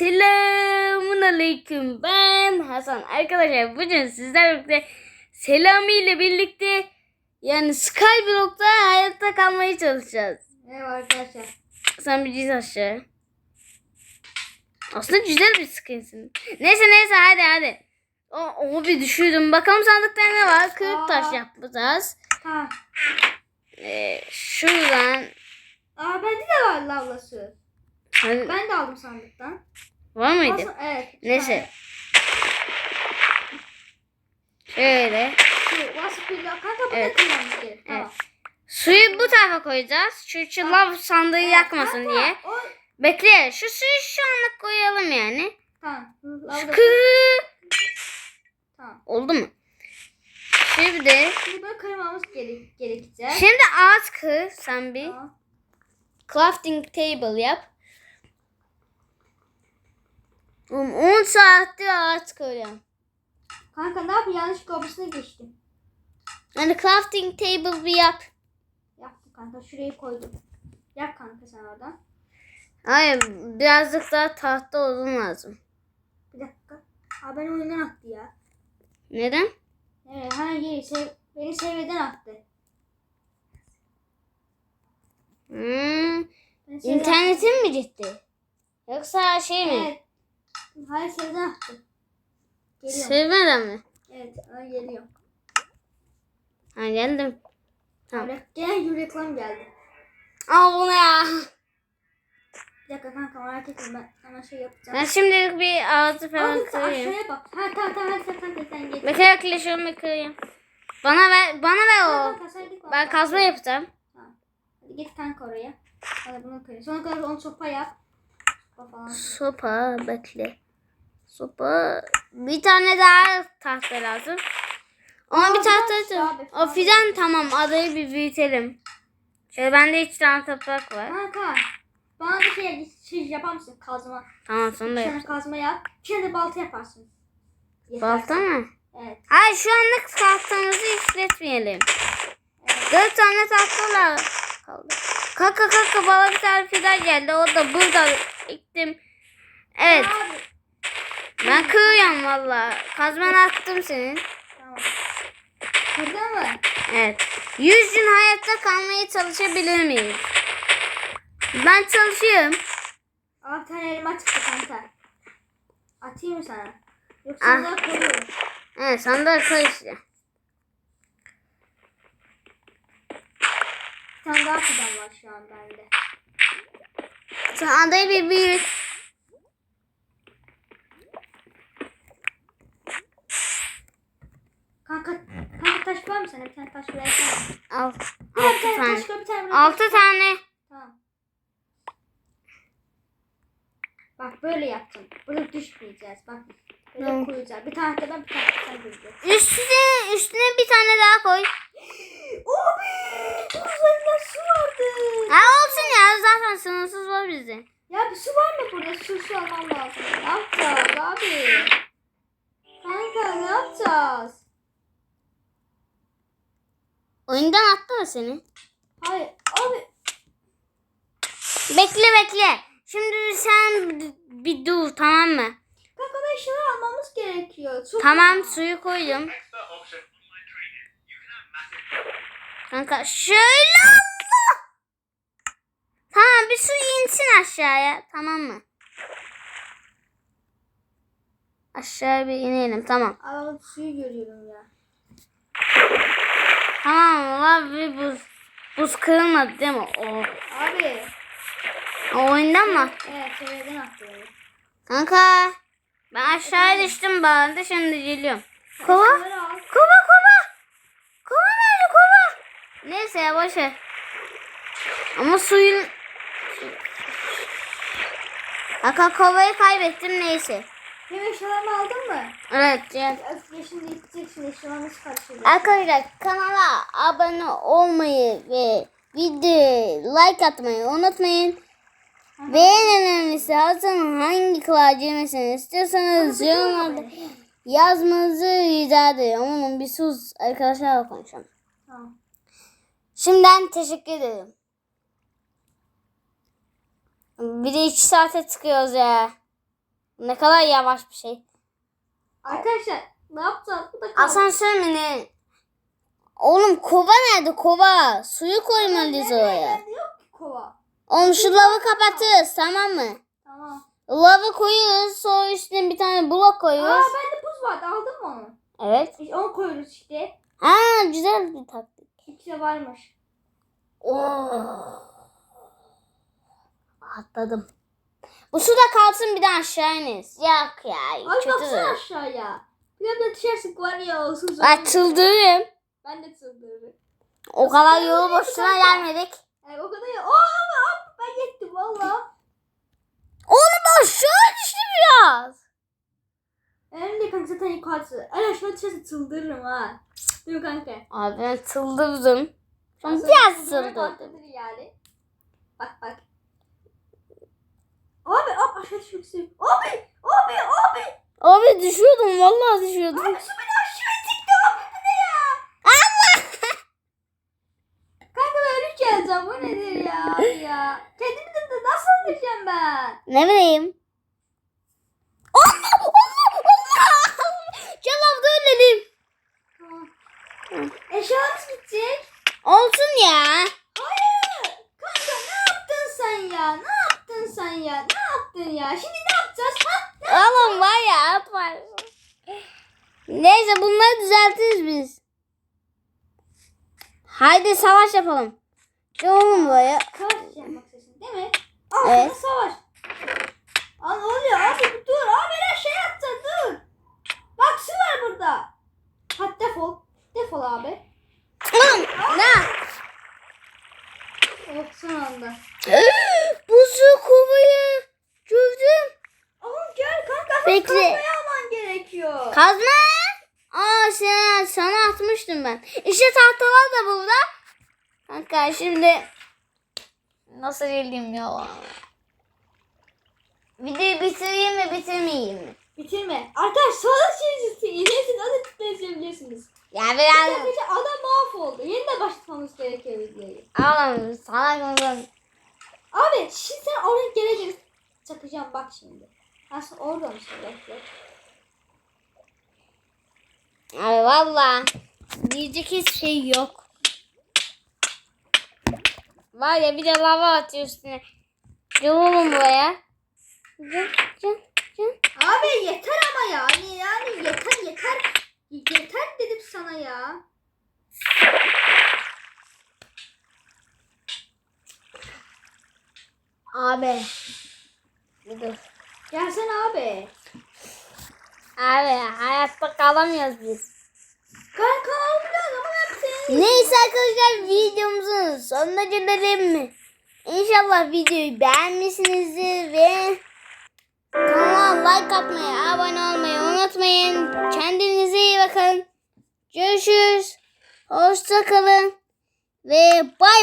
Selamun aleyküm. Ben Hasan. Arkadaşlar bugün sizlerle birlikte Selami ile birlikte yani Skyblock'ta hayatta kalmaya çalışacağız. Merhaba arkadaşlar. Sen bir diz aşağı. Aslında güzel bir skinsin. Neyse neyse hadi hadi. O, o bir düşürdüm. Bakalım sandıkta ne var? Kırık taş yapacağız. Ha. Ee, şuradan. Aa bende de var lavlası. Hadi, Ben de aldım sandıktan. var mıydı? Aslında, evet. Neyse. Şöyle. Kanka Evet. Tamam. Suyu bu tarafa koyacağız. Çünkü lav sandığı yakmasın Kanka, diye. O... Bekle. Şu suyu şu anlık koyalım yani. Tamam. Lavlası. Kı. Tamam. Oldu mu? Şimdi Şimdi böyle kırmamız gerek, gerekecek. şimdi ağaç kır sen bir. Tamam. Crafting table yap. Oğlum 10 saattir ağaç kırıyorum. Kanka ne yapayım? Yanlış kapısına geçtim. Yani crafting table bir yap. Yaptım kanka. Şuraya koydum. Yap kanka sen oradan. Hayır birazcık daha tahta odun lazım. Bir dakika. Aa beni oyundan attı ya. Neden? Evet, ha yeri sev beni sevmeden attı. Hmm, sevmeden- internetin mi gitti? Yoksa şey mi? Evet. Hayır sevden attı. Sevmeden mi? evet, ha, geliyor. Ha geldim. Tamam. Tamam. Gene bir reklam geldi. Al bunu ya. Bir dakika kanka merak etme ben hemen şey yapacağım. Ben şimdilik bir ağzı falan kanka kırayım. aşağıya bak. Ha tamam tamam hadi sen kanka sen geç. Bekle bekle şunu kırayım. Bana ver, bana ver o. kanka, sen git bak. Ben kazma yapacağım. Hadi git kanka oraya. Hadi bunu koyayım. Sonra kadar onu sopa yap. Sopa falan. Sopa bekle. Sopa. Bir tane daha tahta lazım. Aa, bir tahta lazım. O fidan tamam adayı bir büyütelim. Şöyle bende üç tane toprak var. Kanka bana bir şey, şey yapar mısın kazma? Tamam sonra da yap. kazma yap. De balta yaparsın. Balta mı? Evet. Hayır şu anlık tahtamızı işletmeyelim. evet. Dört tane tahtalar kaldı. Kaka kaka bana bir tane fidan geldi. O da burada ektim. Evet. Abi, Ben kırıyorum valla. Kazmanı attım senin. Tamam. Burada mı? Evet. 100 gün hayatta kalmaya çalışabilir miyiz? Ben çalışıyorum. Bir tane elma çıktı kanka. Atayım mı sana? Yoksa Ah. koyuyorum. Evet sandık koy işte. Bir tane daha fidan var şu an bende. Sen adayı bir büyüt. Kanka, kanka sana? Bir tane taş versene. Al. Bir Altı tane tane. taş koy, bir tane. Altı tane. Tamam. Bak böyle yaptım. Burada düşmeyeceğiz. Bak böyle Tamam. koyacağız. Bir tane ben bir tane sen koyacağız. Üstüne, üstüne bir tane daha koy. Abi! Uzayda su vardı. Ha olsun ya zaten sınırsız var bizde. Ya bir su var mı burada? Su su almam lazım. Ne yapacağız abi? Kanka ne yapacağız? Oyundan attı mı seni? Hayır abi. Bekle bekle. Şimdi sen bir- dur tamam mı? Kanka ben şeyler almamız gerekiyor. Su Tamam suyu koydum. Kanka şöyle Allah. Tamam bir su insin aşağıya tamam mı? Aşağıya bir inelim tamam. Adamın suyu görüyorum ya. Tamam var bir buz. Buz kırılmadı değil mi? O, Abi. o oyundan mı? Evet attı beni. Kanka ben aşağıya düştüm bağırdı şimdi geliyorum. Kova? Kova kova. Kova nerede kova? Neyse ya boş ver. Ama suyun... Kanka kovayı kaybettim neyse. Benim eşyalarımı aldın mı? Evet. Ya şimdi gideceksin eşyalarımı çıkartacağız. Arkadaşlar kanala abone olmayı ve video like atmayı unutmayın. Ve en önemlisi Hasan'ın hangi klavye istiyorsanız yorumlarda yazmanızı rica ederim. Onun bir sus arkadaşlarla konuşalım. Tamam. Şimdiden teşekkür ederim. Bir de iki saate çıkıyoruz ya. Ne kadar yavaş bir şey. Arkadaşlar ne yapacağız? Bu da kaldı. Asansör mü ne? Oğlum kova nerede kova? Suyu koymalıyız oraya. Yok ki kova. Oğlum şu lavı kapatırız tamam mı? Tamam. Lavı koyuyoruz sonra üstüne bir tane blok Aa koyuyoruz. bende buz vardı aldın mı onu? Evet. İşte onu koyuyoruz işte. Aa güzel bir taktik. İkisi varmış. Oh. Atladım. Bu suda kalsın bir de aşağı ineriz. Yok ya Ay kötü. baksana aşağıya. Bir anda düşersek var ya olsun Ben çıldırırım. Ben de çıldırırım. O kadar yolu boşuna gelmedik. Yani o kadar ya. Oo ama hop ben yettim valla. Oğlum aşağı düştü biraz. Önemli değil kanka zaten yukarısı. Ay aşağı düşerse çıldırırım ha. Değil mi kanka? Abi ben çıldırdım. Ben biraz çıldırdım. yani. Bak bak. Abi hop aşağı düşmek istiyorum. Abi abi abi. Abi düşüyordum vallahi düşüyordum. Abi su beni aşağı çekti abi ne ya? Kanka ben ölüp geleceğim bu nedir ya abi ya. Kendimi de nasıl öldüreceğim ben? Ne bileyim. Allah Allah Allah. Canım da ölelim. Eşyalarımız gidecek. Olsun ya. Hayır. Kanka ne yaptın sen ya? Ne yaptın sen ya? Ne yaptın ya? Şimdi ne yapacağız? Ha? Oğlum var ya at var. Neyse bunları düzeltiriz biz. Haydi savaş yapalım. Oğlum buraya. Savaş yapmak istiyorsun değil mi? Al Evet. savaş. Aa ne oluyor abi dur. Abi her şey yapacağız dur. Bak su var burada. Hadi defol. Defol abi. Ne? Evet son anda. Buzu kovayı gördüm. Oğlum gel kanka. Bekle. Kazmayı alman gerekiyor. Kazma. Aa sen, sana atmıştım ben. İşte tahtalar da burada. Kanka şimdi nasıl geleyim ya? Videoyu bitireyim mi bitirmeyeyim mi? Bitirme. Arkadaş sonra çizgisi. İlerisi nasıl tıklayabilirsiniz. Ya biraz Arkadaşlar adam mahvoldu. Yeniden başlatmamız gerekiyor videoyu. Oğlum sana kızım. Abi şimdi sen oraya geri geri çakacağım bak şimdi. Aslında orada mısın? Bekle. Abi valla diyecek hiçbir şey yok. Var ya bir de lava atıyor üstüne. Oğlum buraya. Gel gel gel. Abi yeter ama ya. Yani, yani yeter yeter. Yeter dedim sana ya. Abi. Dur. Gelsene abi. Abi hayatta kalamıyoruz biz. Kanka almıyor ama seni. Neyse arkadaşlar videomuzun sonuna gelelim mi? İnşallah videoyu beğenmişsinizdir ve kanala like atmayı, abone olmayı unutmayın. Kendinize iyi bakın. Görüşürüz. Hoşça kalın ve bay